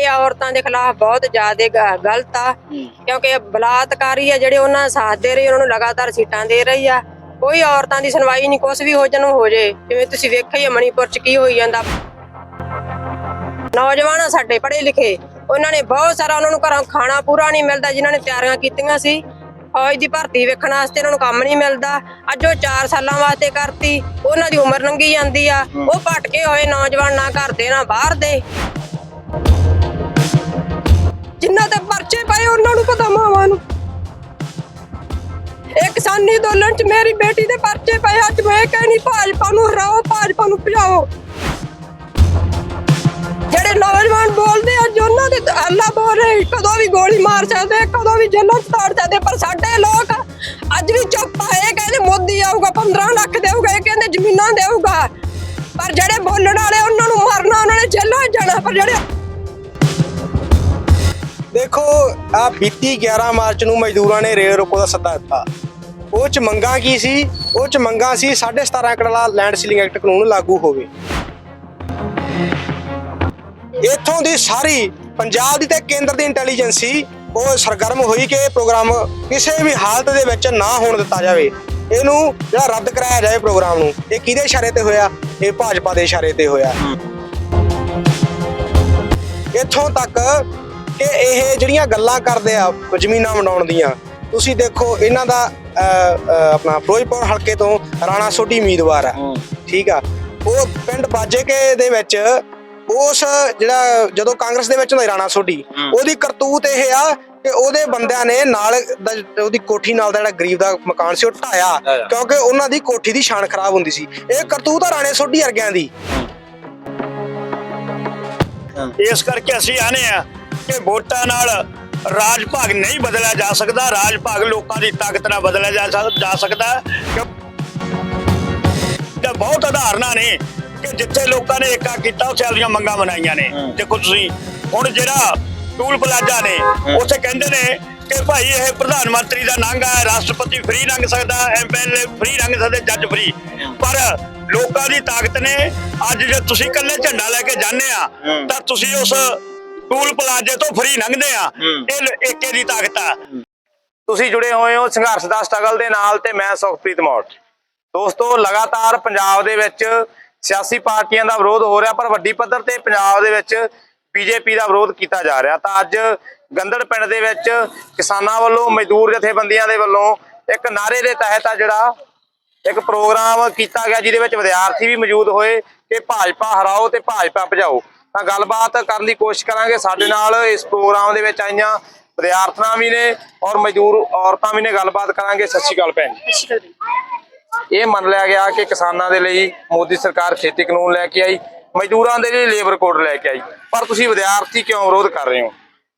ਇਹ ਔਰਤਾਂ ਦੇ ਖਿਲਾਫ ਬਹੁਤ ਜ਼ਿਆਦਾ ਗਲਤ ਆ। ਕਿਉਂਕਿ ਬਲਾਤਕਾਰੀ ਆ ਜਿਹੜੇ ਉਹਨਾਂ ਸਾਥ ਦੇ ਰਹੀ ਉਹਨਾਂ ਨੂੰ ਲਗਾਤਾਰ ਸੀਟਾਂ ਦੇ ਰਹੀ ਆ। ਕੋਈ ਔਰਤਾਂ ਦੀ ਸੁਣਵਾਈ ਨਹੀਂ ਕੁਛ ਵੀ ਹੋ ਜਨ ਹੋ ਜੇ। ਜਿਵੇਂ ਤੁਸੀਂ ਵੇਖਿਆ ਹੀ ਮਣੀਪੁਰ ਚ ਕੀ ਹੋਈ ਜਾਂਦਾ। ਨੌਜਵਾਨ ਸਾਡੇ ਪੜ੍ਹੇ ਲਿਖੇ ਉਹਨਾਂ ਨੇ ਬਹੁਤ ਸਾਰਾ ਉਹਨਾਂ ਨੂੰ ਘਰੋਂ ਖਾਣਾ ਪੂਰਾ ਨਹੀਂ ਮਿਲਦਾ ਜਿਨ੍ਹਾਂ ਨੇ ਤਿਆਰੀਆਂ ਕੀਤੀਆਂ ਸੀ। ਫੌਜ ਦੀ ਭਰਤੀ ਵੇਖਣ ਵਾਸਤੇ ਉਹਨਾਂ ਨੂੰ ਕੰਮ ਨਹੀਂ ਮਿਲਦਾ। ਅੱਜ ਉਹ 4 ਸਾਲਾਂ ਵਾਸਤੇ ਕਰਤੀ ਉਹਨਾਂ ਦੀ ਉਮਰ ਲੰਘੀ ਜਾਂਦੀ ਆ। ਉਹ ਭਟਕੇ ਹੋਏ ਨੌਜਵਾਨ ਨਾ ਘਰ ਦੇ ਨਾ ਬਾਹਰ ਦੇ। ਜਿਨ੍ਹਾਂ ਤੇ ਪਰਚੇ ਪਏ ਉਹਨਾਂ ਨੂੰ ਪਤਾ ਮਾਵਾਂ ਨੂੰ। ਇੱਕ ਕਿਸਾਨੀ ਅੰਦੋਲਨ ਚ ਮੇਰੀ ਬੇਟੀ ਦੇ ਪਰਚੇ ਪਏ ਅੱਜ ਮੈਂ ਕਹਿਣੀ ਭਾਜਪਾ ਨੂੰ ਹਰਾਓ ਭਾਜਪਾ ਨੂੰ ਭਜਾਓ। ਜਿਹੜੇ ਨੌਜਵਾਨ ਬੋਲਦੇ ਆ ਉਹਨਾਂ ਦੇ ਅੱਲਾ ਬੋਲ ਰਹੇ ਕਦੋਂ ਵੀ ਗੋਲੀ ਮਾਰ ਸਕਦੇ ਆ, ਕਦੋਂ ਵੀ ਜੇਲ੍ਹਾਂ ਚ ਤਾੜ ਸਕਦੇ ਪਰ ਸਾਡੇ ਲੋਕ ਅੱਜ ਵੀ ਚੁੱਪ ਆ ਕਹਿੰਦੇ ਮੋਦੀ ਆਊਗਾ 15 ਲੱਖ ਦੇਊਗਾ ਇਹ ਕਹਿੰਦੇ ਜ਼ਮੀਨਾਂ ਦੇਊਗਾ। ਪਰ ਜਿਹੜੇ ਬੋਲਣ ਵਾਲੇ ਉਹਨਾਂ ਨੂੰ ਮਾਰਨਾ ਉਹਨਾਂ ਨੇ ਜੇਲ੍ਹਾਂ ਜਾਣਾ ਪਰ ਜਿਹੜੇ ਦੇਖੋ ਆ ਬੀਤੀ 11 ਮਾਰਚ ਨੂੰ ਮਜ਼ਦੂਰਾਂ ਨੇ ਰੇਲ ਰੋਕੋ ਦਾ ਸੱਦਾ ਦਿੱਤਾ। ਉਹ ਚ ਮੰਗਾਂ ਕੀ ਸੀ? ਉਹ ਚ ਮੰਗਾਂ ਸੀ 17.5 ਏਕੜ ਵਾਲਾ ਲੈਂਡ ਸੀਲਿੰਗ ਐਕਟ ਕਾਨੂੰਨ ਲਾਗੂ ਹੋਵੇ। ਇੱਥੋਂ ਦੀ ਸਾਰੀ ਪੰਜਾਬ ਦੀ ਤੇ ਕੇਂਦਰ ਦੀ ਇੰਟੈਲੀਜੈਂਸੀ ਉਹ ਸਰਗਰਮ ਹੋਈ ਕਿ ਇਹ ਪ੍ਰੋਗਰਾਮ ਕਿਸੇ ਵੀ ਹਾਲਤ ਦੇ ਵਿੱਚ ਨਾ ਹੋਣ ਦਿੱਤਾ ਜਾਵੇ। ਇਹਨੂੰ ਜਿਹੜਾ ਰੱਦ ਕਰਾਇਆ ਜਾਏ ਪ੍ਰੋਗਰਾਮ ਨੂੰ, ਇਹ ਕਿਹਦੇ ਇਸ਼ਾਰੇ ਤੇ ਹੋਇਆ? ਇਹ ਭਾਜਪਾ ਦੇ ਇਸ਼ਾਰੇ ਤੇ ਹੋਇਆ। ਇੱਥੋਂ ਤੱਕ ਕਿ ਇਹ ਜਿਹੜੀਆਂ ਗੱਲਾਂ ਕਰਦੇ ਆ ਜ਼ਮੀਨਾਂ ਵੰਡਾਉਣ ਦੀਆਂ ਤੁਸੀਂ ਦੇਖੋ ਇਹਨਾਂ ਦਾ ਆਪਣਾ ਫਿਰੋਜ਼ਪੁਰ ਹਲਕੇ ਤੋਂ ਰਾਣਾ ਸੋਢੀ ਉਮੀਦਵਾਰ ਆ। ਠੀਕ ਆ। ਉਹ ਪਿੰਡ ਬਾਜੇਕੇ ਦੇ ਵਿੱਚ ਉਸ ਜਿਹੜਾ ਜਦੋਂ ਕਾਂਗਰਸ ਦੇ ਵਿੱਚ ਹੁੰਦਾ ਰਾਣਾ ਸੋਢੀ ਉਹਦੀ ਕਰਤੂਤ ਇਹ ਆ ਕਿ ਉਹਦੇ ਬੰਦਿਆਂ ਨੇ ਨਾਲ ਉਹਦੀ ਕੋਠੀ ਨਾਲ ਦਾ ਜਿਹੜਾ ਗਰੀਬ ਦਾ ਮਕਾਨ ਸੀ ਉਹ ਢਾਇਆ ਕਿਉਂਕਿ ਉਹਨਾਂ ਦੀ ਕੋਠੀ ਦੀ ਸ਼ਾਨ ਖਰਾਬ ਹੁੰਦੀ ਸੀ। ਇਹ ਕਰਤੂਤ ਆ ਰਾਣੇ ਸੋਢੀ ਵਰਗਿਆਂ ਦੀ। ਇਸ ਕਰਕੇ ਅਸੀਂ ਆਨੇ ਆ ਕਿ ਵੋਟਾਂ ਨਾਲ ਰਾਜ ਭਾਗ ਨਹੀਂ ਬਦਲਿਆ ਜਾ ਸਕਦਾ ਰਾਜ ਭਾਗ ਲੋਕਾਂ ਦੀ ਤਾਕਤ ਨਾਲ ਬਦਲਿਆ ਜਾ ਸਕ- ਜਾ ਸਕਦਾ ਤੇ ਬਹੁਤ ਉਦਾਹਰਨਾਂ ਨੇ ਕਿ ਜਿੱਥੇ ਲੋਕਾਂ ਨੇ ਏਕਾ ਕੀਤਾ ਉੱਥੇ ਆਪਦੀਆਂ ਮੰਗਾਂ ਮਨਾਈਆਂ ਨੇ। ਦੇਖੋ ਤੁਸੀਂ ਹੁਣ ਜਿਹੜਾ ਟੂਲ ਪਲਾਜ਼ਾ ਨੇ ਉੱਥੇ ਕਹਿੰਦੇ ਨੇ ਕਿ ਭਾਈ ਇਹ ਪ੍ਰਧਾਨ ਮੰਤਰੀ ਦਾ ਨੰਗ ਹੈ ਰਾਸ਼ਟਰਪਤੀ ਫ੍ਰੀ ਲੰਘ ਸਕਦਾ ਐਮਐਲਏ ਫ੍ਰੀ ਲੰਘ ਸਕਦੇ ਜੱਜ ਫ੍ਰੀ। ਪਰ ਲੋਕਾਂ ਦੀ ਤਾਕਤ ਨੇ ਅੱਜ ਜੇ ਤੁਸੀਂ ਇਕੱਲੇ ਝੰਡਾ ਲੈ ਕੇ ਜਾਂਦੇ ਆ ਤਾਂ ਤੁਸੀਂ ਉਸ ਟੂਲ ਪਲਾਜ਼ੇ ਤੋਂ ਫ੍ਰੀ ਲੰਘਦੇ ਆ। ਇਹ ਏਕੇ ਦੀ ਤਾਕਤ ਆ। ਤੁਸੀਂ ਜੁੜੇ ਹੋਏ ਹੋ ਸੰਘਰਸ਼ ਦਾ ਸਟਰਗਲ ਦੇ ਨਾਲ ਤੇ ਮੈਂ ਸੁਖਪ੍ਰੀਤ ਮੌੜ। ਦੋਸਤੋ ਲਗਾਤਾਰ ਪੰਜਾਬ ਦੇ ਵਿੱਚ ਸਿਆਸੀ ਪਾਰਟੀਆਂ ਦਾ ਵਿਰੋਧ ਹੋ ਰਿਹਾ ਪਰ ਵੱਡੀ ਪੱਧਰ ਤੇ ਪੰਜਾਬ ਦੇ ਵਿੱਚ ਬੀਜੇਪੀ ਦਾ ਵਿਰੋਧ ਕੀਤਾ ਜਾ ਰਿਹਾ। ਤਾਂ ਅੱਜ ਗੰਦੜ ਪਿੰਡ ਦੇ ਵਿੱਚ ਕਿਸਾਨਾਂ ਵੱਲੋਂ ਮਜ਼ਦੂਰ ਜਥੇਬੰਦੀਆਂ ਦੇ ਵੱਲੋਂ ਇੱਕ ਨਾਰੇ ਦੇ ਤਹਿਤ ਆ ਜਿਹੜਾ ਇੱਕ ਪ੍ਰੋਗਰਾਮ ਕੀਤਾ ਗਿਆ ਜਿਹਦੇ ਵਿੱਚ ਵਿਦਿਆਰਥੀ ਵੀ ਮੌਜੂਦ ਹੋਏ ਕਿ ਭਾਜਪਾ ਹਰਾਓ ਤੇ ਭਾਜਪਾ ਭਜਾਓ। ਤਾਂ ਗੱਲਬਾਤ ਕਰਨ ਦੀ ਕੋਸ਼ਿਸ਼ ਕਰਾਂਗੇ। ਸਾਡੇ ਨਾਲ ਇਸ ਪ੍ਰੋਗਰਾਮ ਦੇ ਵਿੱਚ ਆਈਆਂ ਵਿਦਿਆਰਥਣਾਂ ਵੀ ਨੇ ਔਰ ਮਜ਼ਦੂਰ ਔਰਤਾਂ ਵੀ ਨੇ। ਗੱਲਬਾਤ ਕਰਾਂਗੇ। ਸਤਿ ਸ਼੍ਰੀ ਅਕਾਲ ਭੈਣ ਜੀ। ਇਹ ਮੰਨ ਲਿਆ ਗਿਆ ਕਿ ਕਿਸਾਨਾਂ ਦੇ ਲਈ ਮੋਦੀ ਸਰਕਾਰ ਖੇਤੀ ਕਾਨੂੰਨ ਲੈ ਕੇ ਆਈ ਮਜ਼ਦੂਰਾਂ ਦੇ ਲਈ ਲੇਬਰ ਕੋਡ ਲੈ ਕੇ ਆਈ। ਪਰ ਤੁਸੀਂ ਵਿਦਿਆਰਥੀ ਕਿਉਂ ਵਿਰੋਧ ਕਰ ਰਹੇ ਹੋ?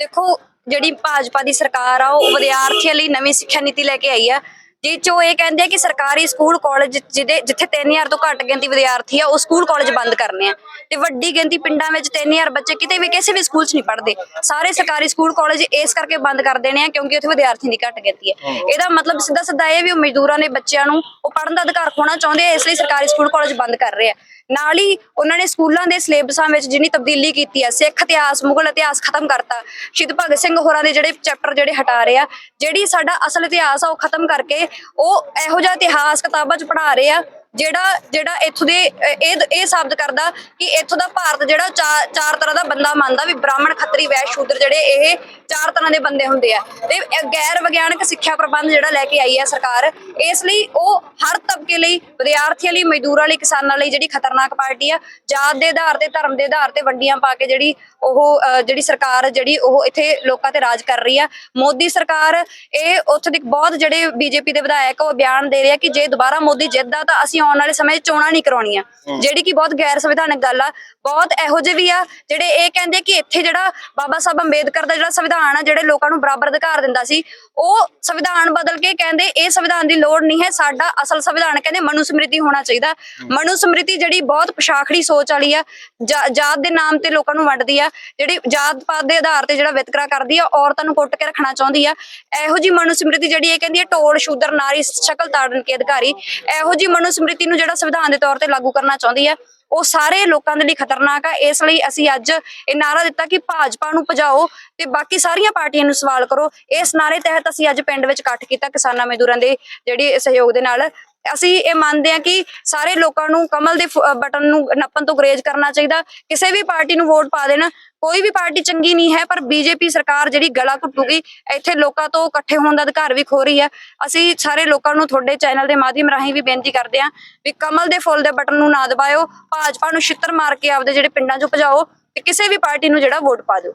ਦੇਖੋ ਜਿਹੜੀ ਭਾਜਪਾ ਦੀ ਸਰਕਾਰ ਆ ਉਹ ਵਿਦਿਆਰਥੀਆਂ ਲਈ ਨਵੀਂ ਸਿੱਖਿਆ ਨੀਤੀ ਲੈ ਕੇ ਆਈ ਆ। ਜਿਹ 'ਚ ਇਹ ਕਹਿੰਦੇ ਆ ਕਿ ਸਰਕਾਰੀ ਸਕੂਲ ਕਾਲਜ ਜਿਹਦੇ ਜਿੱਥੇ 3000 ਤੋਂ ਘੱਟ ਗਿਣਤੀ ਵਿਦਿਆਰਥੀ ਆ ਉਹ ਸਕੂਲ ਕਾਲਜ ਬੰਦ ਕਰਨੇ ਆ। ਤੇ ਵੱਡੀ ਗਿਣਤੀ ਪਿੰਡਾਂ ਵਿੱਚ 3000 ਬੱਚੇ ਕਿਤੇ ਵੀ ਕਿਸੇ ਵੀ ਸਕੂਲ 'ਚ ਨਹੀਂ ਪੜ੍ਹਦੇ। ਸਾਰੇ ਸਰਕਾਰੀ ਸਕੂਲ ਕਾਲਜ ਇਸ ਕਰਕੇ ਬੰਦ ਕਰ ਦੇਣੇ ਆ ਕਿਉਂਕਿ ਉੱਥੇ ਵਿਦਿਆਰਥੀ ਦੀ ਘੱਟ ਗਿਣਤੀ ਹੈ। ਇਹਦਾ ਮਤਲਬ ਸਿੱਧਾ ਸਿੱਧਾ ਇਹ ਵੀ ਉਹ ਮਜ਼ਦੂਰਾਂ ਦੇ ਬੱਚਿਆਂ ਨੂੰ ਉਹ ਪੜ੍ਹਨ ਦਾ ਅਧਿਕਾਰ ਖੋਣਾ ਚਾਹੁੰਦੇ ਆ ਇਸ ਲਈ ਸਰਕਾਰੀ ਸਕੂਲ ਕਾਲਜ ਬੰਦ ਕਰ ਰਹੇ ਆ। ਨਾਲ ਹੀ ਉਹਨਾਂ ਨੇ ਸਕੂਲਾਂ ਦੇ ਸਿਲੇਬਸਾਂ ਵਿੱਚ ਜਿੰਨੀ ਤਬਦੀਲੀ ਕੀਤੀ ਹੈ ਸਿੱਖ ਇਤਿਹਾਸ, ਮੁਗਲ ਇਤਿਹਾਸ ਖਤਮ ਕਰਤਾ, ਸ਼ਹੀਦ ਭਗਤ ਸਿੰਘ ਹੋਰਾਂ ਦੇ ਜਿਹੜੇ ਚੈਪਟਰ ਜਿਹੜੇ ਹਟਾ ਰਹੇ ਆ, ਜਿਹੜੀ ਸਾਡਾ ਅਸਲ ਇਤਿਹਾਸ ਆ ਉਹ ਖਤਮ ਕਰਕੇ ਉਹ ਇਹੋ ਜਿਹਾ ਇਤਿਹਾਸ ਕਿਤਾਬਾਂ 'ਚ ਪੜ੍ਹਾ ਰਹੇ ਆ ਜਿਹੜਾ ਜਿਹੜਾ ਇੱਥੋਂ ਦੇ, ਇਹ ਇਹ ਸਾਬਤ ਕਰਦਾ ਕਿ ਇੱਥੋਂ ਦਾ ਭਾਰਤ ਜਿਹੜਾ ਚਾਰ ਤਰ੍ਹਾਂ ਦਾ ਬੰਦਾ ਮੰਨਦਾ ਵੀ ਬ੍ਰਾਹਮਣ, ਖੱਤਰੀ ਵੈਸ਼ ਸ਼ੂਦਰ ਜਿਹੜੇ ਇਹ ਚਾਰ ਤਰ੍ਹਾਂ ਦੇ ਬੰਦੇ ਹੁੰਦੇ ਆ। ਤੇ ਗੈਰ ਵਿਗਿਆਨਕ ਸਿੱਖਿਆ ਪ੍ਰਬੰਧ ਜਿਹੜਾ ਲੈ ਕੇ ਆਈ ਹੈ ਸਰਕਾਰ, ਇਸ ਲਈ ਉਹ ਹਰ ਤਬਕੇ ਲਈ, ਵਿਦਿਆਰਥੀਆਂ ਲਈ, ਮਜ਼ਦੂਰਾਂ ਲਈ, ਕਿਸਾਨਾਂ ਲਈ ਜਿਹੜੀ ਖਤਰਨਾਕ ਪਾਰਟੀ ਆ, ਜਾਤ ਦੇ ਆਧਾਰ ਤੇ, ਧਰਮ ਦੇ ਆਧਾਰ ਤੇ ਵੰਡੀਆਂ ਪਾ ਕੇ ਜਿਹੜੀ ਉਹ ਜਿਹੜੀ ਸਰਕਾਰ ਜਿਹੜੀ ਉਹ ਇੱਥੇ ਲੋਕਾਂ ਤੇ ਰਾਜ ਕਰ ਰਹੀ ਆ। ਮੋਦੀ ਸਰਕਾਰ ਇਹ ਉੱਥੇ ਦੇ ਬਹੁਤ ਜਿਹੜੇ ਬੀਜੇਪੀ ਦੇ ਵਿਧਾਇਕ ਉਹ ਬਿਆਨ ਦੇ ਰਿਹਾ ਕਿ ਜੇ ਦੁਬਾਰਾ ਮੋਦੀ ਜਿੱਤਦਾ ਤਾਂ ਅਸੀਂ ਆਉਣ ਵਾਲੇ ਸਮੇਂ 'ਚ ਚੋਣਾਂ ਨਹੀਂ ਕਰਾਉਣੀਆਂ। ਜਿਹੜੀ ਕਿ ਬਹੁਤ ਗੈਰ ਸੰਵਿਧਾਨਕ ਗੱਲ ਆ ਬਹੁਤ ਇਹੋ ਜਿਹੇ ਵੀ ਆ ਜਿਹੜੇ ਇਹ ਕਹਿੰਦੇ ਕਿ ਇੱਥੇ ਜਿਹੜਾ ਬਾਬਾ ਸਾਹਿਬ ਅੰਬੇਦਕਰ ਦਾ ਜਿਹੜਾ ਸੰਵਿਧਾਨ ਆ ਜਿਹੜੇ ਲੋਕਾਂ ਨੂੰ ਬਰਾਬਰ ਅਧਿਕਾਰ ਦਿੰਦਾ ਸੀ ਉਹ ਸੰਵਿਧਾਨ ਬਦਲ ਕੇ ਕਹਿੰਦੇ ਇਹ ਸੰਵਿਧਾਨ ਦੀ ਲੋੜ ਨਹੀਂ ਹੈ ਸਾਡਾ ਅਸਲ ਸੰਵਿਧਾਨ ਕਹਿੰਦੇ ਮਨੂ ਸਮ੍ਰਿਤੀ ਹੋਣਾ ਚਾਹੀਦਾ ਮਨੂ ਸਮ੍ਰਿਤੀ ਜਿਹੜੀ ਬਹੁਤ ਪਛਾਖੜੀ ਸੋਚ ਵਾਲੀ ਆ ਜਾਤ ਦੇ ਨਾਮ ਤੇ ਲੋਕਾਂ ਨੂੰ ਵੰਡਦੀ ਆ ਜਿਹੜੀ ਜਾਤ ਪਾਤ ਦੇ ਆਧਾਰ ਤੇ ਜਿਹੜਾ ਵਿਤਕਰਾ ਕਰਦੀ ਆ ਔਰਤਾਂ ਨੂੰ ਕੁੱਟ ਕੇ ਰੱਖਣਾ ਚਾਹੁੰਦੀ ਆ। ਇਹੋ ਜੀ ਮਨੂ ਸਮ੍ਰਿਤੀ ਜਿਹੜੀ ਇਹ ਕਹਿੰਦੀ ਹੈ ਟੋਲ ਸ਼ੂਦਰ ਨਾਰੀ ਸ਼ਕਲ ਤਾੜਨ ਕੇ ਅਧਿਕਾਰੀ ਇਹੋ ਜੀ ਮਨੂ ਸਮ੍ਰਿਤੀ ਨੂੰ ਜਿਹੜਾ ਸੰਵਿਧਾਨ ਦੇ ਤੌਰ ਤੇ ਲਾਗੂ ਕਰਨਾ ਚਾਹੁੰਦੀ ਆ। ਉਹ ਸਾਰੇ ਲੋਕਾਂ ਦੇ ਲਈ ਖਤਰਨਾਕ ਆ। ਇਸ ਲਈ ਅਸੀਂ ਅੱਜ ਇਹ ਨਾਰਾ ਦਿੱਤਾ ਕਿ ਭਾਜਪਾ ਨੂੰ ਭਜਾਓ ਤੇ ਬਾਕੀ ਸਾਰੀਆਂ ਪਾਰਟੀਆਂ ਨੂੰ ਸਵਾਲ ਕਰੋ। ਇਸ ਨਾਰੇ ਤਹਿਤ ਅਸੀਂ ਅੱਜ ਪਿੰਡ ਵਿੱਚ ਇਕੱਠ ਕੀਤਾ ਕਿਸਾਨਾਂ ਮਜ਼ਦੂਰਾਂ ਦੇ ਜਿਹੜੀ ਸਹਿਯੋਗ ਦੇ ਨਾਲ। ਅਸੀਂ ਇਹ ਮੰਨਦੇ ਹਾਂ ਕਿ ਸਾਰੇ ਲੋਕਾਂ ਨੂੰ ਕਮਲ ਦੇ ਬਟਨ ਨੂੰ ਨੱਪਣ ਤੋਂ ਗਰੇਜ ਕਰਨਾ ਚਾਹੀਦਾ। ਕਿਸੇ ਵੀ ਪਾਰਟੀ ਨੂੰ ਵੋਟ ਪਾ ਦੇਣ, ਕੋਈ ਵੀ ਪਾਰਟੀ ਚੰਗੀ ਨਹੀਂ ਹੈ, ਪਰ ਬੀਜੇਪੀ ਸਰਕਾਰ ਜਿਹੜੀ ਗਲਾ ਘੁੱਟੂਗੀ, ਇੱਥੇ ਲੋਕਾਂ ਤੋਂ ਇਕੱਠੇ ਹੋਣ ਦਾ ਅਧਿਕਾਰ ਵੀ ਖੋ ਰਹੀ ਹੈ। ਅਸੀਂ ਸਾਰੇ ਲੋਕਾਂ ਨੂੰ ਤੁਹਾਡੇ ਚੈਨਲ ਦੇ ਮਾਧਿਅਮ ਰਾਹੀਂ ਵੀ ਬੇਨਤੀ ਕਰਦੇ ਹਾਂ ਵੀ ਕਮਲ ਦੇ ਫੁੱਲ ਦੇ ਬਟਨ ਨੂੰ ਨਾ ਦਬਾਇਓ, ਭਾਜਪਾ ਨੂੰ ਛਿੱਤਰ ਮਾਰ ਕੇ ਆਪਦੇ ਜਿਹੜੇ ਪਿੰਡਾਂ ਚ ਭਜਾਓ ਤੇ ਕਿਸੇ ਵੀ ਪਾਰਟੀ ਨੂੰ ਜਿਹੜਾ ਵੋਟ ਪਾ ਦਿਓ।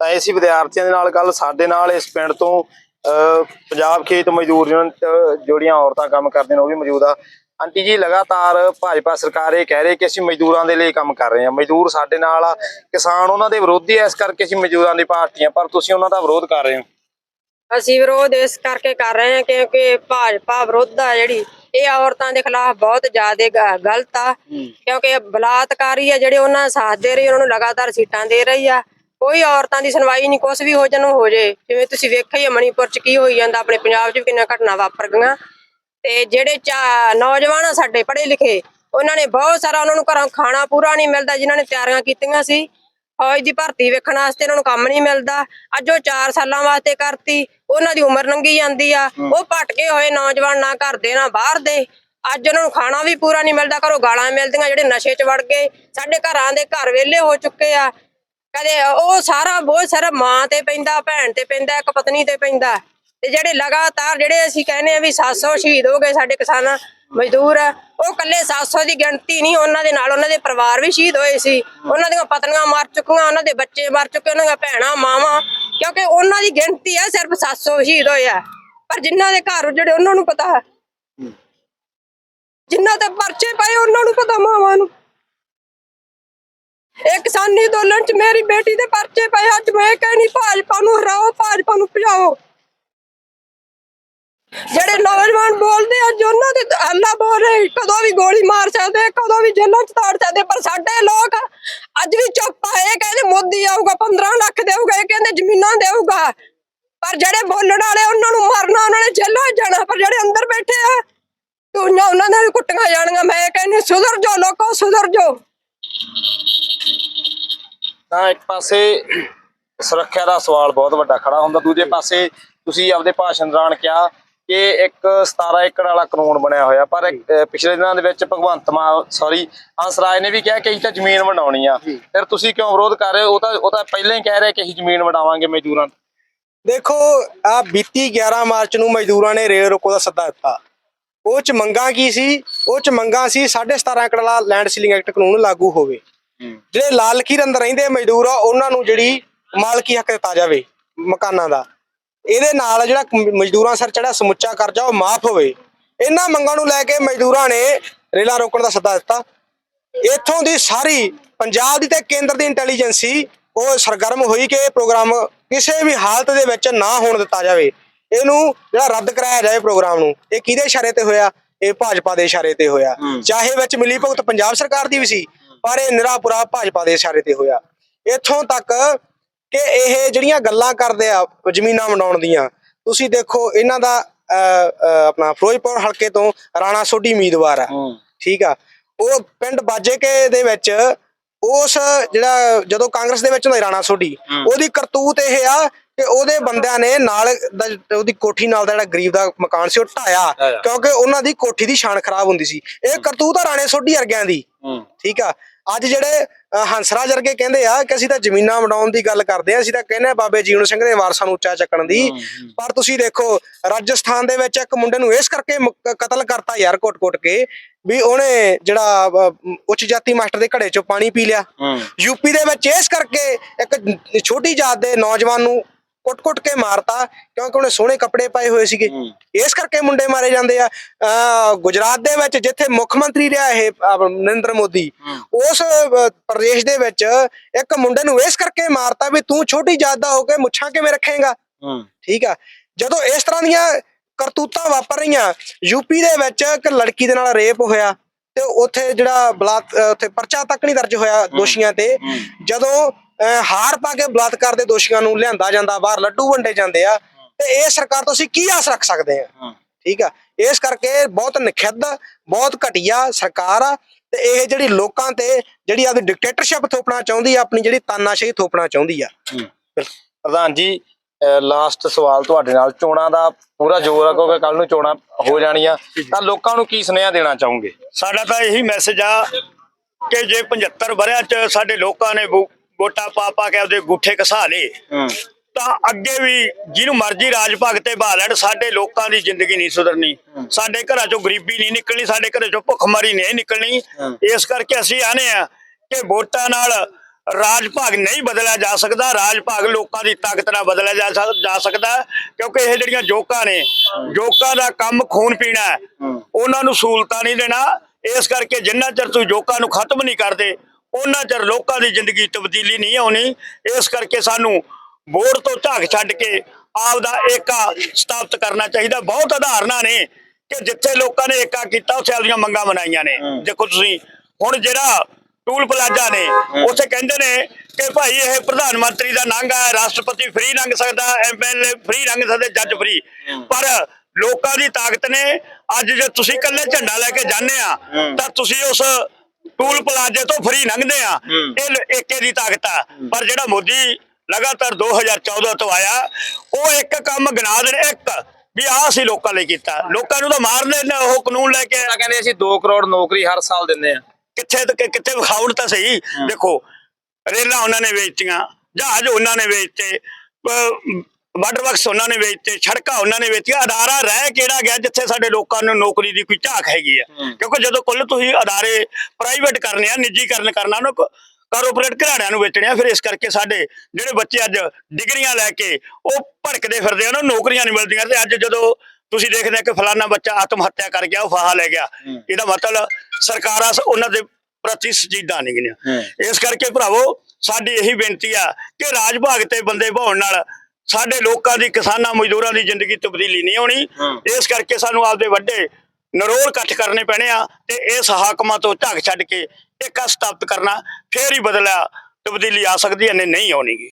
ਤਾਂ ਇਸੇ ਵਿਦਿਆਰਥੀਆਂ ਦੇ ਨਾਲ ਗੱਲ ਸਾਡੇ ਨਾਲ, ਇਸ ਪਿੰਡ ਤੋਂ ਪੰਜਾਬ ਖੇਤ ਮਜ਼ਦੂਰ ਜਿਹੜੀਆਂ ਔਰਤਾਂ ਕੰਮ ਕਰਦੀਆਂ ਨੇ ਉਹ ਵੀ ਮੌਜੂਦ ਆ। ਆਂਟੀ ਜੀ ਲਗਾਤਾਰ ਭਾਜਪਾ ਸਰਕਾਰ ਇਹ ਕਹਿ ਰਹੀ ਕਿ ਅਸੀਂ ਮਜ਼ਦੂਰਾਂ ਦੇ ਲਈ ਕੰਮ ਕਰ ਰਹੇ ਹਾਂ। ਮਜ਼ਦੂਰ ਸਾਡੇ ਨਾਲ ਆ। ਕਿਸਾਨ ਉਹਨਾਂ ਦੇ ਵਿਰੋਧੀ ਐ ਇਸ ਕਰਕੇ ਅਸੀਂ ਮਜ਼ਦੂਰਾਂ ਦੀ ਪਾਰਟੀ ਆ ਪਰ ਤੁਸੀਂ ਉਹਨਾਂ ਦਾ ਵਿਰੋਧ ਕਰ ਰਹੇ ਹੋ। ਅਸੀਂ ਵਿਰੋਧ ਇਸ ਕਰਕੇ ਕਰ ਰਹੇ ਹਾਂ ਕਿਉਂਕਿ ਭਾਜਪਾ ਵਿਰੋਧ ਆ ਜਿਹੜੀ ਇਹ ਔਰਤਾਂ ਦੇ ਖਿਲਾਫ ਬਹੁਤ ਜ਼ਿਆਦਾ ਗਲਤ ਆ। ਕਿਉਂਕਿ ਬਲਾਤਕਾਰੀ ਆ ਜਿਹੜੇ ਉਹਨਾਂ ਸਾਥ ਦੇ ਰਹੀ ਉਹਨਾਂ ਨੂੰ ਲਗਾਤਾਰ ਸੀਟਾਂ ਦੇ ਰਹੀ ਆ। ਕੋਈ ਔਰਤਾਂ ਦੀ ਸੁਣਵਾਈ ਨਹੀਂ ਕੁਛ ਵੀ ਹੋ ਜਾਣ ਹੋ ਜੇ। ਜਿਵੇਂ ਤੁਸੀਂ ਵੇਖਿਆ ਹੀ ਆ ਮਣੀਪੁਰ ਚ ਕੀ ਹੋਈ ਜਾਂਦਾ ਆਪਣੇ ਪੰਜਾਬ ਚ ਵੀ ਕਿੰਨਾ ਘਟਨਾ ਵਾਪਰ ਗਈਆਂ। ਤੇ ਜਿਹੜੇ ਨੌਜਵਾਨ ਆ ਸਾਡੇ ਪੜ੍ਹੇ ਲਿਖੇ ਉਹਨਾਂ ਨੇ ਬਹੁਤ ਸਾਰਾ ਉਹਨਾਂ ਨੂੰ ਘਰੋਂ ਖਾਣਾ ਪੂਰਾ ਨਹੀਂ ਮਿਲਦਾ ਜਿਨ੍ਹਾਂ ਨੇ ਤਿਆਰੀਆਂ ਕੀਤੀਆਂ ਸੀ। ਫੌਜ ਦੀ ਭਰਤੀ ਵੇਖਣ ਵਾਸਤੇ ਉਹਨਾਂ ਨੂੰ ਕੰਮ ਨਹੀਂ ਮਿਲਦਾ। ਅੱਜ ਉਹ 4 ਸਾਲਾਂ ਵਾਸਤੇ ਕਰਤੀ ਉਹਨਾਂ ਦੀ ਉਮਰ ਲੰਘੀ ਜਾਂਦੀ ਆ। ਉਹ ਭਟਕੇ ਹੋਏ ਨੌਜਵਾਨ ਨਾ ਘਰ ਦੇ ਨਾ ਬਾਹਰ ਦੇ। ਅੱਜ ਉਹਨਾਂ ਨੂੰ ਖਾਣਾ ਵੀ ਪੂਰਾ ਨਹੀਂ ਮਿਲਦਾ ਘਰੋਂ ਗਾਲਾਂ ਮਿਲਦੀਆਂ ਜਿਹੜੇ ਨਸ਼ੇ 'ਚ ਵੜ ਗਏ। ਸਾਡੇ ਘਰਾਂ ਦੇ ਘਰ ਵਿਹਲੇ ਹੋ ਚੁੱਕੇ ਆ। ਕਦੇ ਉਹ ਸਾਰਾ ਬਹੁਤ ਸਾਰਾ ਮਾਂ ਤੇ ਪੈਂਦਾ ਭੈਣ ਤੇ ਪੈਂਦਾ ਇੱਕ ਪਤਨੀ ਤੇ ਪੈਂਦਾ। ਤੇ ਜਿਹੜੇ ਲਗਾਤਾਰ ਜਿਹੜੇ ਅਸੀਂ ਕਹਿੰਦੇ ਆ ਵੀ 700 ਸ਼ਹੀਦ ਹੋ ਗਏ ਸਾਡੇ ਕਿਸਾਨ ਮਜ਼ਦੂਰ ਆ, ਉਹ ਕੱਲੇ 700 ਦੀ ਗਿਣਤੀ ਨਹੀਂ ਉਹਨਾਂ ਦੇ ਨਾਲ ਉਹਨਾਂ ਦੇ ਪਰਿਵਾਰ ਵੀ ਸ਼ਹੀਦ ਹੋਏ ਸੀ। ਉਹਨਾਂ ਦੀਆਂ ਪਤਨੀਆਂ ਮਰ ਚੁੱਕੀਆਂ ਉਹਨਾਂ ਦੇ ਬੱਚੇ ਮਰ ਚੁੱਕੇ ਉਹਨਾਂ ਦੀਆਂ ਭੈਣਾਂ ਮਾਵਾਂ ਕਿਉਂਕਿ ਉਹਨਾਂ ਦੀ ਗਿਣਤੀ ਆ ਸਿਰਫ 700 ਸ਼ਹੀਦ ਹੋਏ ਆ। ਪਰ ਜਿਨ੍ਹਾਂ ਦੇ ਘਰ ਜਿਹੜੇ ਉਹਨਾਂ ਨੂੰ ਪਤਾ ਜਿਨ੍ਹਾਂ ਤੇ ਪਰਚੇ ਪਏ ਉਹਨਾਂ ਨੂੰ ਪਤਾ ਮਾਵਾਂ ਨੂੰ। ਇਹ ਕਿਸਾਨੀ ਅੰਦੋਲਨ ਚ ਮੇਰੀ ਬੇਟੀ ਦੇ ਪਰਚੇ ਪਏ ਅੱਜ ਮੈਂ ਕਹਿਣੀ, ਭਾਜਪਾ ਨੂੰ ਹਰਾਓ, ਭਾਜਪਾ ਨੂੰ ਭਜਾਓ। ਜਿਹੜੇ ਨੌਜਵਾਨ ਬੋਲਦੇ ਆ ਉਹਨਾਂ ਦੇ ਅੱਲਾ ਬੋਲ ਰਹੇ, ਕਦੋਂ ਵੀ ਗੋਲੀ ਮਾਰ ਸਕਦੇ ਕਦੋਂ ਵੀ ਜੇਲ੍ਹਾਂ ਚ ਤਾੜ ਸਕਦੇ ਪਰ ਸਾਡੇ ਲੋਕ ਅੱਜ ਵੀ ਚੁੱਪ ਆ, ਇਹ ਕਹਿੰਦੇ ਮੋਦੀ ਆਊਗਾ 15 ਲੱਖ ਦੇਊਗਾ, ਇਹ ਕਹਿੰਦੇ ਜ਼ਮੀਨਾਂ ਦੇਊਗਾ। ਪਰ ਜਿਹੜੇ ਬੋਲਣ ਵਾਲੇ ਉਹਨਾਂ ਨੂੰ ਮਾਰਨਾ, ਉਹਨਾਂ ਨੇ ਜੇਲ੍ਹਾਂ 'ਚ ਜਾਣਾ, ਪਰ ਜਿਹੜੇ ਅੰਦਰ ਬੈਠੇ ਆ ਦੁਨੀਆ ਉਹਨਾਂ ਨਾਲ ਕੁੱਟੀਆਂ ਜਾਣੀਆਂ ਮੈਂ ਕਹਿੰਦੀ, ਸੁਧਰ ਜਾਓ, ਲੋਕੋ, ਸੁਧਰ ਜਾਓ। ਤਾਂ ਇੱਕ ਪਾਸੇ ਸੁਰੱਖਿਆ ਦਾ ਸਵਾਲ ਬਹੁਤ ਵੱਡਾ ਖੜਾ ਹੁੰਦਾ ਦੂਜੇ ਪਾਸੇ ਤੁਸੀਂ ਆਪਦੇ ਭਾਸ਼ਣ ਦੌਰਾਨ ਕਿਹਾ ਕਿ ਇੱਕ 17 ਏਕੜ ਵਾਲਾ ਕਾਨੂੰਨ ਬਣਿਆ ਹੋਇਆ ਪਰ ਪਿਛਲੇ ਦਿਨਾਂ ਦੇ ਵਿੱਚ ਭਗਵੰਤ ਮਾਨ ਸੌਰੀ ਹੰਸਰਾਜ ਨੇ ਵੀ ਕਿਹਾ ਕਿ ਅਸੀਂ ਤਾਂ ਜ਼ਮੀਨ ਵੰਡਾਉਣੀ ਆ। ਫਿਰ ਤੁਸੀਂ ਕਿਉਂ ਵਿਰੋਧ ਕਰ ਰਹੇ ਹੋ? ਉਹ ਤਾਂ ਉਹ ਤਾਂ ਪਹਿਲਾਂ ਹੀ ਕਹਿ ਰਿਹਾ ਕਿ ਅਸੀਂ ਜ਼ਮੀਨ ਵੰਡਾਵਾਂਗੇ ਮਜ਼ਦੂਰਾਂ। ਦੇਖੋ ਆ ਬੀਤੀ 11 ਮਾਰਚ ਨੂੰ ਮਜ਼ਦੂਰਾਂ ਨੇ ਰੇਲ ਰੋਕੋ ਦਾ ਸੱਦਾ ਦਿੱਤਾ। ਉਹ ਚ ਮੰਗਾਂ ਕੀ ਸੀ? ਉਹ ਚ ਮੰਗਾਂ ਸੀ 17.5 ਏਕੜ ਵਾਲਾ ਲੈਂਡ ਸੀਲਿੰਗ ਐਕਟ ਕਾਨੂੰਨ ਲਾਗੂ ਹੋਵੇ। ਜਿਹੜੇ ਲਾਲ ਲਖੀਰ ਅੰਦਰ ਰਹਿੰਦੇ ਮਜ਼ਦੂਰ ਆ ਉਹਨਾਂ ਨੂੰ ਜਿਹੜੀ ਮਾਲਕੀ ਹੱਕ ਦਿੱਤਾ ਜਾਵੇ ਮਕਾਨਾਂ ਦਾ। ਇਹਦੇ ਨਾਲ ਜਿਹੜਾ ਮਜ਼ਦੂਰਾਂ ਸਰ ਚੜਾ ਸਮੁੱਚਾ ਕਰਜ਼ਾ ਉਹ ਮਾਫ ਹੋਵੇ। ਇਹਨਾਂ ਮੰਗਾਂ ਨੂੰ ਲੈ ਕੇ ਮਜ਼ਦੂਰਾਂ ਨੇ ਰੇਲਾਂ ਰੋਕਣ ਦਾ ਸੱਦਾ ਦਿੱਤਾ। ਇੱਥੋਂ ਦੀ ਸਾਰੀ ਪੰਜਾਬ ਦੀ ਤੇ ਕੇਂਦਰ ਦੀ ਇੰਟੈਲੀਜੈਂਸੀ ਉਹ ਸਰਗਰਮ ਹੋਈ ਕਿ ਇਹ ਪ੍ਰੋਗਰਾਮ ਕਿਸੇ ਵੀ ਹਾਲਤ ਦੇ ਵਿੱਚ ਨਾ ਹੋਣ ਦਿੱਤਾ ਜਾਵੇ। ਇਹਨੂੰ ਜਿਹੜਾ ਰੱਦ ਕਰਾਇਆ ਜਾਵੇ ਪ੍ਰੋਗਰਾਮ ਨੂੰ ਇਹ ਕਿਹਦੇ ਇਸ਼ਾਰੇ ਤੇ ਹੋਇਆ? ਇਹ ਭਾਜਪਾ ਦੇ ਇਸ਼ਾਰੇ ਤੇ ਹੋਇਆ। ਚਾਹੇ ਵਿੱਚ ਮਿਲੀ ਭੁਗਤ ਪੰਜਾਬ ਸਰਕਾਰ ਦੀ ਵੀ ਸੀ ਪਰ ਇਹ ਨਿਰਾਪੁਰਾ ਭਾਜਪਾ ਦੇ ਇਸ਼ਾਰੇ ਤੇ ਹੋਇਆ। ਇੱਥੋਂ ਤੱਕ ਕਿ ਇਹ ਜਿਹੜੀਆਂ ਗੱਲਾਂ ਕਰਦੇ ਆ ਜ਼ਮੀਨਾਂ ਵੰਡਾਉਣ ਦੀਆਂ ਤੁਸੀਂ ਦੇਖੋ ਇਹਨਾਂ ਦਾ ਆਪਣਾ ਫਿਰੋਜ਼ਪੁਰ ਹਲਕੇ ਤੋਂ ਰਾਣਾ ਸੋਢੀ ਉਮੀਦਵਾਰ ਆ। ਠੀਕ ਆ। ਉਹ ਪਿੰਡ ਬਾਜੇਕੇ ਦੇ ਵਿੱਚ ਉਸ ਜਿਹੜਾ ਜਦੋਂ ਕਾਂਗਰਸ ਦੇ ਵਿੱਚ ਹੁੰਦਾ ਰਾਣਾ ਸੋਢੀ ਉਹਦੀ ਕਰਤੂਤ ਇਹ ਆ ਕਿ ਉਹਦੇ ਬੰਦਿਆਂ ਨੇ ਨਾਲ ਉਹਦੀ ਕੋਠੀ ਨਾਲ ਦਾ ਜਿਹੜਾ ਗਰੀਬ ਦਾ ਮਕਾਨ ਸੀ ਉਹ ਢਾਇਆ ਢਾਇਆ। ਕਿਉਂਕਿ ਉਹਨਾਂ ਦੀ ਕੋਠੀ ਦੀ ਸ਼ਾਨ ਖਰਾਬ ਹੁੰਦੀ ਸੀ। ਇਹ ਕਰਤੂਤ ਆ ਰਾਣੇ ਸੋਢੀ ਵਰਗਿਆਂ ਦੀ। ਠੀਕ ਆ। ਅੱਜ ਜਿਹੜੇ ਅ, ਹੰਸਰਾਜ ਵਰਗੇ ਕਹਿੰਦੇ ਆ ਕਿ ਅਸੀਂ ਤਾਂ ਜ਼ਮੀਨਾਂ ਵੰਡਾਉਣ ਦੀ ਗੱਲ ਕਰਦੇ ਆ ਅਸੀਂ ਤਾਂ ਕਹਿੰਦੇ ਆ ਬਾਬੇ ਜੀਵਨ ਸਿੰਘ ਦੇ ਵਾਰਸਾਂ ਨੂੰ ਉੱਚਾ ਚੱਕਣ ਦੀ। ਪਰ ਤੁਸੀਂ ਦੇਖੋ ਰਾਜਸਥਾਨ ਦੇ ਵਿੱਚ ਇੱਕ ਮੁੰਡੇ ਨੂੰ ਇਸ ਕਰਕੇ ਕਤਲ ਕਰਤਾ ਯਾਰ ਕੋਟ-ਕੋਟ ਕੇ ਵੀ ਉਹਨੇ ਜਿਹੜਾ ਉੱਚ ਜਾਤੀ ਮਾਸਟਰ ਦੇ ਘੜੇ ਚੋਂ ਪਾਣੀ ਪੀ ਲਿਆ। ਯੂਪੀ ਦੇ ਵਿੱਚ ਇਸ ਕਰਕੇ ਇੱਕ ਛੋਟੀ ਜਾਤ ਦੇ ਨੌਜਵਾਨ ਨੂੰ ਕੁੱਟ-ਕੁੱਟ ਕੇ ਮਾਰਤਾ ਕਿਉਂਕਿ ਉਹਨੇ ਸੋਹਣੇ ਕੱਪੜੇ ਪਾਏ ਹੋਏ ਸੀਗੇ। ਇਸ ਕਰਕੇ ਮੁੰਡੇ ਮਾਰੇ ਜਾਂਦੇ ਆ। ਗੁਜਰਾਤ ਦੇ ਵਿੱਚ ਜਿੱਥੇ ਮੁੱਖ ਮੰਤਰੀ ਰਿਹਾ ਇਹ ਨਰਿੰਦਰ ਮੋਦੀ ਉਸ ਪ੍ਰਦੇਸ਼ ਦੇ ਵਿੱਚ ਇੱਕ ਮੁੰਡੇ ਨੂੰ ਇਸ ਕਰਕੇ ਮਾਰਤਾ ਵੀ ਤੂੰ ਛੋਟੀ ਜਾਤ ਦਾ ਹੋ ਕੇ ਮੁੱਛਾਂ ਕਿਵੇਂ ਰੱਖੇਂਗਾ? ਠੀਕ ਆ। ਜਦੋਂ ਇਸ ਤਰ੍ਹਾਂ ਦੀਆਂ ਕਰਤੂਤਾਂ ਵਾਪਰ ਰਹੀਆਂ ਯੂਪੀ ਦੇ ਵਿੱਚ ਇੱਕ ਲੜਕੀ ਦੇ ਨਾਲ ਰੇਪ ਹੋਇਆ ਤੇ ਉੱਥੇ ਜਿਹੜਾ ਬਲਾਤ ਉੱਥੇ ਪਰਚਾ ਤੱਕ ਨਹੀਂ ਦਰਜ ਹੋਇਆ ਦੋਸ਼ੀਆਂ ਤੇ। ਜਦੋਂ ਹਾਰ ਪਾ ਕੇ ਬਲਾਤਕਾਰ ਦੇ ਦੋਸ਼ੀਆਂ ਨੂੰ ਲਿਆਂਦਾ ਜਾਂਦਾ ਬਾਹਰ ਲੱਡੂ ਵੰਡੇ ਜਾਂਦੇ ਆ। ਤੇ ਇਹ ਸਰਕਾਰ ਤੋਂ ਅਸੀਂ ਕੀ ਆਸ ਰੱਖ ਸਕਦੇ ਆ? ਠੀਕ ਆ? ਇਸ ਕਰਕੇ ਬਹੁਤ ਨਖਿੱਧ ਬਹੁਤ ਘਟੀਆ ਸਰਕਾਰ ਆ। ਤੇ ਇਹ ਜਿਹੜੀ ਲੋਕਾਂ ਤੇ ਜਿਹੜੀ ਆਪਦੀ ਡਿਕਟੇਟਰਸ਼ਿਪ ਥੋਪਣਾ ਚਾਹੁੰਦੀ ਆ ਆਪਣੀ ਜਿਹੜੀ ਤਾਨਾਸ਼ਾਹੀ ਥੋਪਣਾ ਚਾਹੁੰਦੀ ਆ। ਪ੍ਰਧਾਨ ਜੀ ਲਾਸਟ ਸਵਾਲ ਤੁਹਾਡੇ ਨਾਲ ਚੋਣਾਂ ਦਾ ਪੂਰਾ ਜ਼ੋਰ ਆ ਕਿਉਂਕਿ ਕੱਲ ਨੂੰ ਚੋਣਾਂ ਹੋ ਜਾਣੀਆਂ। ਤਾਂ ਲੋਕਾਂ ਨੂੰ ਕੀ ਸੁਨੇਹਾ ਦੇਣਾ ਚਾਹੋਗੇ? ਸਾਡਾ ਤਾਂ ਇਹੀ ਮੈਸੇਜ ਆ ਕਿ ਜੇ 75 ਵਰਿਆਂ ਚ ਸਾਡੇ ਲੋਕਾਂ ਨੇ ਵੋਟਾਂ ਪਾ ਪਾ ਕੇ ਆਪਦੇ ਗੁੱਠੇ ਘਸਾ ਲਏ। ਤਾਂ ਅੱਗੇ ਵੀ ਜਿਹਨੂੰ ਮਰਜ਼ੀ ਰਾਜ ਭਾਗ ਤੇ ਬਹਾ ਲੈਣ ਸਾਡੇ ਲੋਕਾਂ ਦੀ ਜ਼ਿੰਦਗੀ ਨਹੀਂ ਸੁਧਰਨੀ। ਸਾਡੇ ਘਰਾਂ ਚੋਂ ਗਰੀਬੀ ਨਹੀਂ ਨਿਕਲਣੀ ਸਾਡੇ ਘਰਾਂ ਚੋਂ ਭੁੱਖਮਰੀ ਨਹੀਂ ਨਿਕਲਣੀ। ਇਸ ਕਰਕੇ ਅਸੀਂ ਆਨੇ ਆ ਕਿ ਵੋਟਾਂ ਨਾਲ ਰਾਜ ਭਾਗ ਨਹੀਂ ਬਦਲਿਆ ਜਾ ਸਕਦਾ ਰਾਜ ਭਾਗ ਲੋਕਾਂ ਦੀ ਤਾਕਤ ਨਾਲ ਬਦਲਿਆ ਜਾ ਸਕ- ਜਾ ਸਕਦਾ ਕਿਉਂਕਿ ਇਹ ਜਿਹੜੀਆਂ ਜੋਕਾਂ ਨੇ ਜੋਕਾਂ ਦਾ ਕੰਮ ਖੂਨ ਪੀਣਾ ਉਹਨਾਂ ਨੂੰ ਸਹੂਲਤਾਂ ਨਹੀਂ ਦੇਣਾ। ਇਸ ਕਰਕੇ ਜਿੰਨਾ ਚਿਰ ਤੁਸੀਂ ਜੋਕਾਂ ਨੂੰ ਖਤਮ ਨਹੀਂ ਕਰਦੇ ਉਹਨਾਂ ਚਿਰ ਲੋਕਾਂ ਦੀ ਜ਼ਿੰਦਗੀ ਤਬਦੀਲੀ ਨਹੀਂ ਆਉਣੀ। ਇਸ ਕਰਕੇ ਸਾਨੂੰ ਵੋਟ ਤੋਂ ਝਾਕ ਛੱਡ ਕੇ ਆਪ ਦਾ ਏਕਾ ਸਥਾਪਿਤ ਕਰਨਾ ਚਾਹੀਦਾ। ਬਹੁਤ ਉਦਾਹਰਨਾਂ ਨੇ ਕਿ ਜਿੱਥੇ ਲੋਕਾਂ ਨੇ ਏਕਾ ਕੀਤਾ ਉੱਥੇ ਆਪਦੀਆਂ ਮੰਗਾਂ ਮਨਾਈਆਂ ਨੇ। ਦੇਖੋ ਤੁਸੀਂ ਹੁਣ ਜਿਹੜਾ ਟੂਲ ਪਲਾਜ਼ਾ ਨੇ ਉੱਥੇ ਕਹਿੰਦੇ ਨੇ ਕਿ ਭਾਈ ਇਹ ਪ੍ਰਧਾਨ ਮੰਤਰੀ ਦਾ ਨੰਗ ਹੈ ਰਾਸ਼ਟਰਪਤੀ ਫ੍ਰੀ ਲੰਘ ਸਕਦਾ ਐਮਐਲਏ ਫ੍ਰੀ ਲੰਘ ਸਕਦੇ ਜੱਜ ਫ੍ਰੀ। ਪਰ ਲੋਕਾਂ ਦੀ ਤਾਕਤ ਨੇ ਅੱਜ ਜੇ ਤੁਸੀਂ ਇਕੱਲੇ ਝੰਡਾ ਲੈ ਕੇ ਜਾਂਦੇ ਆ ਤਾਂ ਤੁਸੀਂ ਉਸ ਟੂਲ ਪਲਾਜ਼ੇ ਤੋਂ ਫ੍ਰੀ ਲੰਘਦੇ ਆ। ਇਹ ਏਕੇ ਦੀ ਤਾਕਤ ਆ। ਪਰ ਜਿਹੜਾ ਮੋਦੀ ਲਗਾਤਾਰ 2014 ਤੋਂ ਆਇਆ ਉਹ ਇੱਕ ਕੰਮ ਗਿਣਾ ਦੇਣ ਇੱਕ ਵੀ ਆਹ ਅਸੀਂ ਲੋਕਾਂ ਲਈ ਕੀਤਾ। ਲੋਕਾਂ ਨੂੰ ਤਾਂ ਮਾਰਨੇ ਨੇ ਉਹ ਕਾਨੂੰਨ ਲੈ ਕੇ। ਤਾਂ ਕਹਿੰਦੇ ਅਸੀਂ 2 ਕਰੋੜ ਨੌਕਰੀ ਹਰ ਸਾਲ ਦਿੰਦੇ ਆ। ਕਿੱਥੇ ਤੇ ਕਿੱਥੇ ਵਿਖਾਉਣ ਤਾਂ ਸਹੀ। ਦੇਖੋ ਰੇਲਾਂ ਉਹਨਾਂ ਨੇ ਵੇਚਤੀਆਂ ਜਹਾਜ਼ ਉਹਨਾਂ ਨੇ ਵੇਚਤੇ ਵਾਟਰ ਵਰਕਸ ਉਹਨਾਂ ਨੇ ਵੇਚਤੇ ਸੜਕਾਂ ਉਹਨਾਂ ਨੇ ਵੇਚੀਆਂ ਅਦਾਰਾ ਰਹਿ ਕਿਹੜਾ ਗਿਆ ਜਿੱਥੇ ਸਾਡੇ ਲੋਕਾਂ ਨੂੰ ਨੌਕਰੀ ਦੀ ਕੋਈ ਝਾਕ ਹੈਗੀ ਆ। ਕਿਉਂਕਿ ਜਦੋਂ ਕੁੱਲ ਤੁਸੀਂ ਅਦਾਰੇ ਪ੍ਰਾਈਵੇਟ ਕਰਨੇ ਆ ਨਿੱਜੀਕਰਨ ਕਰਨਾ ਉਹਨੂੰ ਕਾਰਪੋਰੇਟ ਘਰਾਣਿਆਂ ਨੂੰ ਵੇਚਣੇ ਆ ਫਿਰ ਇਸ ਕਰਕੇ ਸਾਡੇ ਜਿਹੜੇ ਬੱਚੇ ਅੱਜ ਡਿਗਰੀਆਂ ਲੈ ਕੇ ਉਹ ਭੜਕਦੇ ਫਿਰਦੇ ਆ ਉਹਨਾਂ ਨੂੰ ਨੌਕਰੀਆਂ ਨਹੀਂ ਮਿਲਦੀਆਂ। ਤੇ ਅੱਜ ਜਦੋਂ ਤੁਸੀਂ ਦੇਖਦੇ ਆ ਕਿ ਫਲਾਨਾ ਬੱਚਾ ਆਤਮ ਹੱਤਿਆ ਕਰ ਗਿਆ ਉਹ ਫਾਹਾ ਲੈ ਗਿਆ। ਇਹਦਾ ਮਤਲਬ ਸਰਕਾਰਾਂ ਉਹਨਾਂ ਦੇ ਪ੍ਰਤੀ ਸਜੀਦਾ ਨਹੀਂ ਗਈਆਂ। ਇਸ ਕਰਕੇ ਭਰਾਵੋ ਸਾਡੀ ਇਹੀ ਬੇਨਤੀ ਆ ਕਿ ਰਾਜ ਭਾਗ ਤੇ ਬੰਦੇ ਭਾਉਣ ਨਾਲ ਸਾਡੇ ਲੋਕਾਂ ਦੀ ਕਿਸਾਨਾਂ ਮਜ਼ਦੂਰਾਂ ਦੀ ਜ਼ਿੰਦਗੀ ਤਬਦੀਲੀ ਨਹੀਂ ਆਉਣੀ। ਇਸ ਕਰਕੇ ਸਾਨੂੰ ਆਪਦੇ ਵੱਡੇ ਨਰੋਲ ਇਕੱਠ ਕਰਨੇ ਪੈਣੇ ਆ ਤੇ ਇਸ ਹਾਕਮਾਂ ਤੋਂ ਝਾਕ ਛੱਡ ਕੇ ਇੱਕ ਸਥਾਪਿਤ ਕਰਨਾ ਫੇਰ ਹੀ ਬਦਲਿਆ ਤਬਦੀਲੀ ਆ ਸਕਦੀ ਹੈ ਨਹੀਂ ਨਹੀਂ ਆਉਣੀ। ਗੀ